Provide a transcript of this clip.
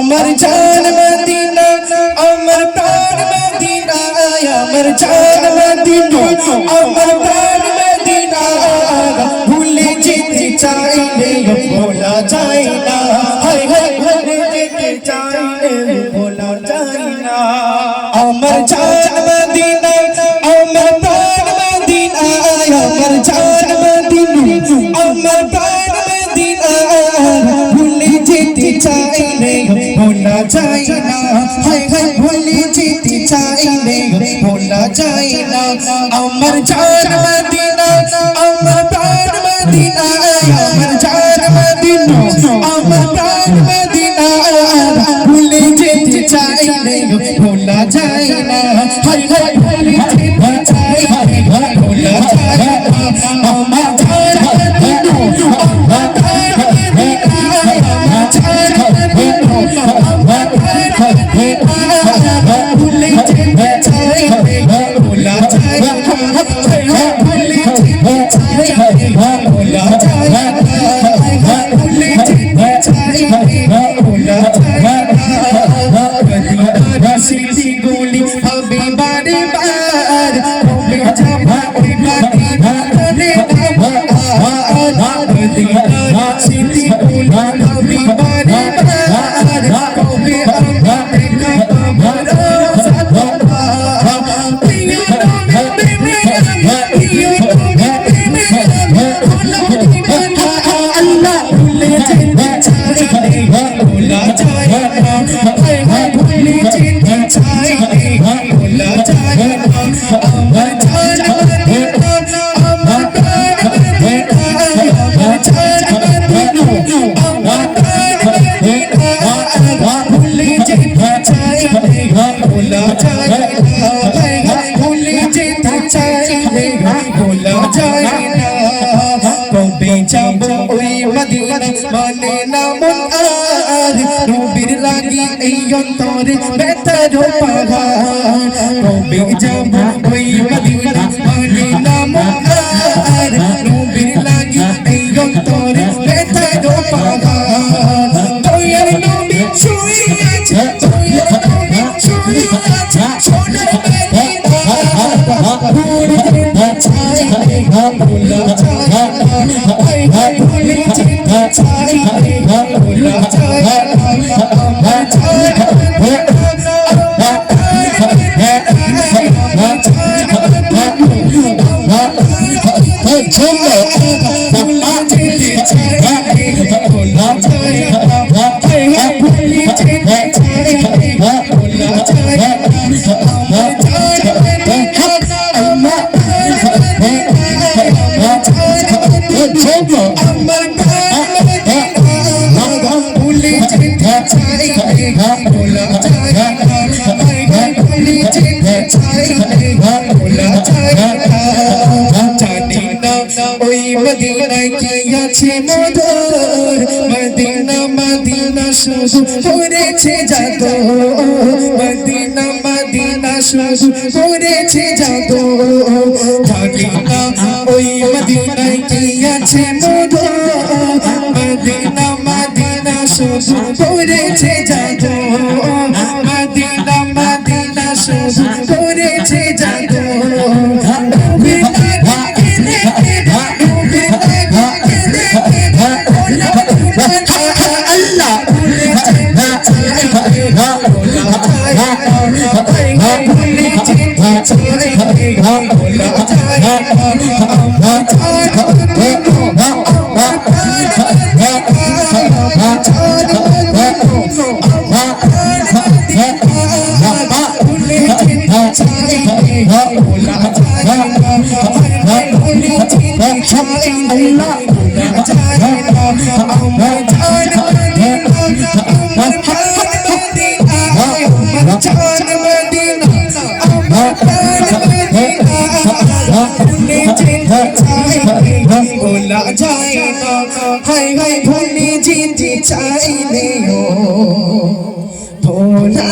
আমার জান মদিনা আমার প্রাণ মদিনা আমার জান মদিনা আমার প্রাণ মদিনা ভুলে যেতে চাইলে ভোলা যায় না হায় হায় ভুলে যেতে চাইলে ভোলা যায় না আমার জান মদিনা আমার প্রাণ মদিনা আমার জান মদিনা আমার প্রাণ মদিনা ভুলে যেতে চাইলে ভোলা যায় না আমার জান মদিনা আমার প্রাণ মদিনা আমার জান মদিনা আমার প্রাণ মদিনা। ভুলে যেতে চাইলে ভোলা যায় না হাই হাই ভুলে ভোলা হায় হায় ভুলে চাইলে ভোলা হায় হায় ভুলে যেতে ভোলা যায় যেতে চাইলে ভোলা যায় না মদিনা মানে না মন আর নবীর লাগি এই অন্তরে বেতার পাহাড় কবে যাব ওই মদিনা মানে না মন আর নবীর লাগি এই অন্তরে বেতার পাহাড় তোর নবী শুয়ে আছে তোর নবী শুয়ে আছে সোনার মদিনা ভুলে চাইলে ভোলা না হায় হায় ভুলে যেতে মদিনায় কি আছে মধুর মদিনা মদিনা শুধু করেছে জাদু মদিনা মদিনা শুধু করেছে মদিনা মদিনা জাদু মদিনা মদিনা শুধু করেছে জাদু। আল্লাহ ভোলা যায় না হাই হাই ভুলে যেতে চাইলে ভোলা